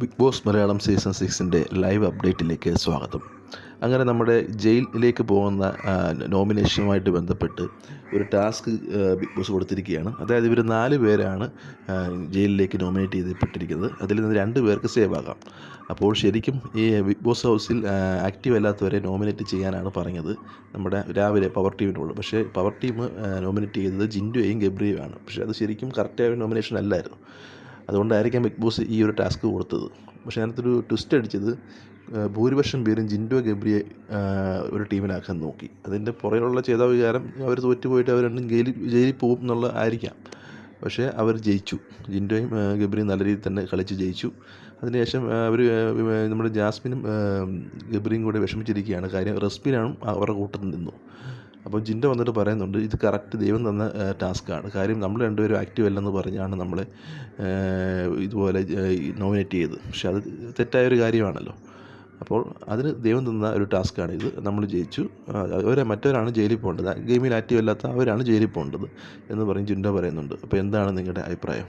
Big boss Malayalam season സിക്സിന്റെ live അപ്ഡേറ്റിലേക്ക് സ്വാഗതം. അങ്ങനെ നമ്മുടെ ജയിലിലേക്ക് പോകുന്ന നോമിനേഷനുമായിട്ട് ബന്ധപ്പെട്ട് ഒരു ടാസ്ക് ബിഗ് ബോസ് കൊടുത്തിരിക്കുകയാണ്. അതായത് ഇവർ നാല് പേരാണ് ജയിലിലേക്ക് നോമിനേറ്റ് ചെയ്യപ്പെട്ടിരിക്കുന്നത്. അതിൽ നിന്ന് രണ്ട് പേർക്ക് സേവ് ആകാം. അപ്പോൾ ശരിക്കും ഈ ബിഗ് ബോസ് ഹൗസിൽ ആക്റ്റീവ് അല്ലാത്തവരെ നോമിനേറ്റ് ചെയ്യാനാണ് പറഞ്ഞത് നമ്മുടെ രാവിലെ പവർ ടീമിനോട് പക്ഷേ പവർ ടീം നോമിനേറ്റ് ചെയ്തത് ജിൻഡുവയും ഗബ്രിയുമാണ് പക്ഷേ അത് ശരിക്കും കറക്റ്റായ നോമിനേഷൻ അല്ലായിരുന്നു. അതുകൊണ്ടായിരിക്കാം ബിഗ് ബോസ് ഈ ഒരു ടാസ്ക് കൊടുത്തത്. പക്ഷേ അതിനകത്തൊരു ട്വിസ്റ്റ് അടിച്ചത് ഭൂരിപക്ഷം പേരും ജിൻഡോ ഗബ്രിയെ ഒരു ടീമിനാക്കാൻ നോക്കി. അതിന്റെ പുറകിലുള്ള ചെയ്ത വികാരം അവർ തോറ്റുപോയിട്ട് അവർ രണ്ടും ജയിലിൽ ജയിലിൽ പോകും എന്നുള്ള ആയിരിക്കാം. പക്ഷേ അവർ ജയിച്ചു. ജിൻഡോയും ഗബ്രിയും നല്ല രീതിയിൽ തന്നെ കളിച്ച് ജയിച്ചു. അതിനുശേഷം അവർ നമ്മുടെ ജാസ്മിനും ഗബ്രിയും കൂടെ വിഷമിച്ചിരിക്കുകയാണ്. കാര്യം റെസ്പിനാണ് അവരുടെ കൂട്ടത്തിൽ നിന്നു. അപ്പോൾ ജിൻഡ വന്നിട്ട് പറയുന്നുണ്ട് ഇത് കറക്റ്റ് ദൈവം തന്ന ടാസ്ക്കാണ് കാര്യം നമ്മൾ രണ്ടുപേരും ആക്റ്റീവ് അല്ലെന്ന് പറഞ്ഞാണ് നമ്മൾ ഇതുപോലെ നോമിനേറ്റ് ചെയ്തത്. പക്ഷെ അത് തെറ്റായ ഒരു കാര്യമാണല്ലോ. അപ്പോൾ അതിന് ദൈവം തന്ന ഒരു ടാസ്ക്കാണ് ഇത്. നമ്മൾ ജയിച്ചു. അവരെ മറ്റവരാണ് ജയിലിൽ പോകേണ്ടത്. ഗെയിമിൽ ആക്റ്റീവ് അല്ലാത്ത അവരാണ് ജയിലിൽ പോകേണ്ടത്. എന്ന് പറഞ്ഞ് ജിൻഡോ പറയുന്നുണ്ട്. അപ്പോൾ എന്താണ് നിങ്ങളുടെ അഭിപ്രായം?